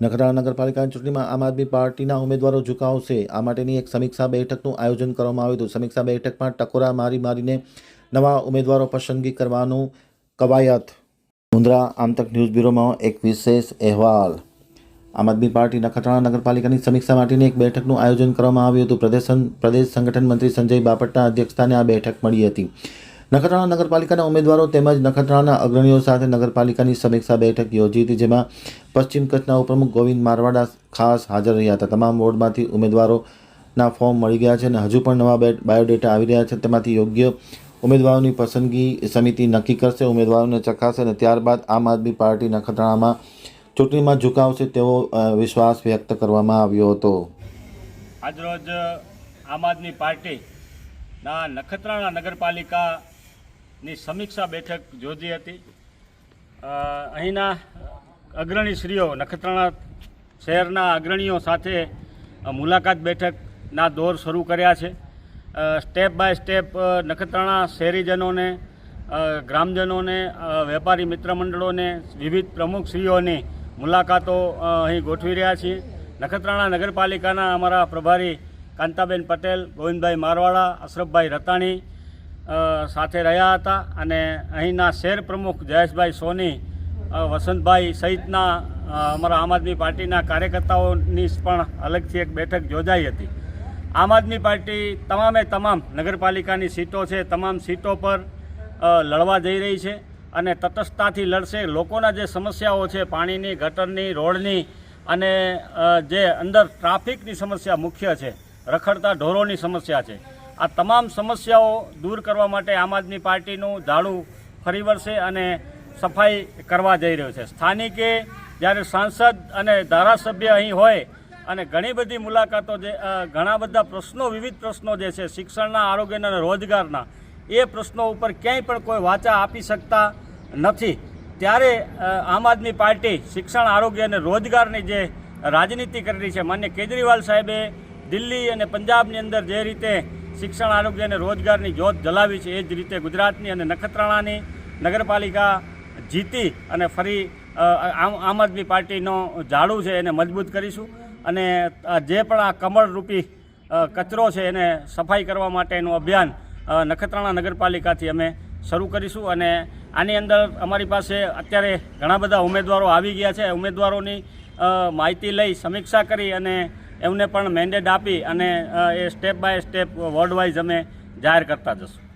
નખત્રાણા નગરપાલિકાની ચૂંટણીમાં આમ આદમી પાર્ટીના ઉમેદવારો ઝુકાવશે. આ માટેની એક સમીક્ષા બેઠકનું આયોજન કરવામાં આવ્યું હતું. સમીક્ષા બેઠકમાં ટકોરા મારી મારીને નવા ઉમેદવારો પસંદગી કરવાનું કવાયત. મુન્દ્રા આમતક ન્યૂઝ બ્યુરોમાં એક વિશેષ અહેવાલ. આમ આદમી પાર્ટી નખત્રાણા નગરપાલિકાની સમીક્ષા માટેની એક બેઠકનું આયોજન કરવામાં આવ્યું હતું. પ્રદેશ પ્રદેશ સંગઠન મંત્રી સંજય બાપટના અધ્યક્ષસ્થાને આ બેઠક મળી હતી. નખત્રાણા નગરપાલિકાના ઉમેદવારો તેમજ નખત્રાણાના અગ્રણીઓ સાથે નગરપાલિકાની સમીક્ષા બેઠક યોજી હતી, જેમાં પશ્ચિમ કચ્છના ઉપપ્રમુખ ગોવિંદ મારવાડા ખાસ હાજર રહ્યા હતા. તમામ વોર્ડમાંથી ઉમેદવારોના ફોર્મ મળી ગયા છે અને હજુ પણ નવા બાયોડેટા આવી રહ્યા છે. તેમાંથી યોગ્ય ઉમેદવારોની પસંદગી સમિતિ નક્કી કરશે, ઉમેદવારોને ચકાશે અને ત્યારબાદ આમ આદમી પાર્ટી નખત્રાણામાં ચૂંટણીમાં ઝુકાવશે તેવો વિશ્વાસ વ્યક્ત કરવામાં આવ્યો હતો. આજરોજ આમ આદમી પાર્ટીના નખત્રાણા નગરપાલિકાની સમીક્ષા બેઠક યોજી હતી. અહીંના અગ્રણી શ્રીઓ, નખત્રાણા શહેરના અગ્રણીઓ સાથે મુલાકાત બેઠકના દોર શરૂ કર્યા છે. સ્ટેપ બાય સ્ટેપ નખત્રાણા શહેરીજનોને ગ્રામજનોને વેપારી મિત્ર મંડળોને વિવિધ પ્રમુખશ્રીઓની મુલાકાતો અહીં ગોઠવી રહ્યા છીએ. નખત્રાણા નગરપાલિકાના અમારા પ્રભારી કાંતાબેન પટેલ, ગોવિંદભાઈ મારવાડા, અશરફભાઈ રતાણી સાથે રહ્યા હતા અને અહીંના શહેર પ્રમુખ જયેશભાઈ સોની વસંતભાઈ સહિતના અમારા આમ આદમી પાર્ટીના કાર્યકર્તાઓની પણ અલગથી એક બેઠક યોજાઈ હતી. આમ આદમી પાર્ટી તમામે તમામ નગરપાલિકાની સીટો છે, તમામ સીટો પર લડવા જઈ રહી છે અને તટસ્થતાથી લડશે. લોકોના જે સમસ્યાઓ છે, પાણીની, ગટરની, રોડની અને જે અંદર ટ્રાફિકની સમસ્યા મુખ્ય છે, રખડતા ઢોરોની સમસ્યા છે. આ તમામ સમસ્યાઓ દૂર કરવા માટે આમ આદમી પાર્ટીનું ઝાડું ફરી વળશે અને સફાઈ કરવા જઈ રહ્યો છે. સ્થાનિકે જ્યારે સાંસદ અને ધારાસભ્ય અહીં હોય અને ઘણી બધી મુલાકાતો જે ઘણા બધા પ્રશ્નો, વિવિધ પ્રશ્નો જે છે, શિક્ષણના, આરોગ્યના અને રોજગારના, એ પ્રશ્નો ઉપર ક્યાંય પણ કોઈ વાચા આપી શકતા નથી. ત્યારે આમ આદમી પાર્ટી શિક્ષણ, આરોગ્ય અને રોજગારની જે રાજનીતિ કરી રહી છે, માન્ય કેજરીવાલ સાહેબે દિલ્હી અને પંજાબની અંદર જે રીતે શિક્ષણ, આરોગ્ય અને રોજગારની જ્યોત જલાવી છે એ જ રીતે ગુજરાતની અને નખત્રાણાની નગરપાલિકા જીતી અને ફરી આમ આમ આદમી પાર્ટીનો ઝાડુ છે એને મજબૂત કરીશું અને જે પણ આ કમળરૂપી કચરો છે એને સફાઈ કરવા માટેનું અભિયાન નખત્રાણા નગરપાલિકાથી અમે શરૂ કરીશું અને આની અંદર અમારી પાસે અત્યારે ઘણા બધા ઉમેદવારો આવી ગયા છે. ઉમેદવારોની માહિતી લઈ સમીક્ષા કરી અને એમને પણ મેન્ડેટ આપી અને એ step by step ward wise અમે જાહેર કરતા જશું.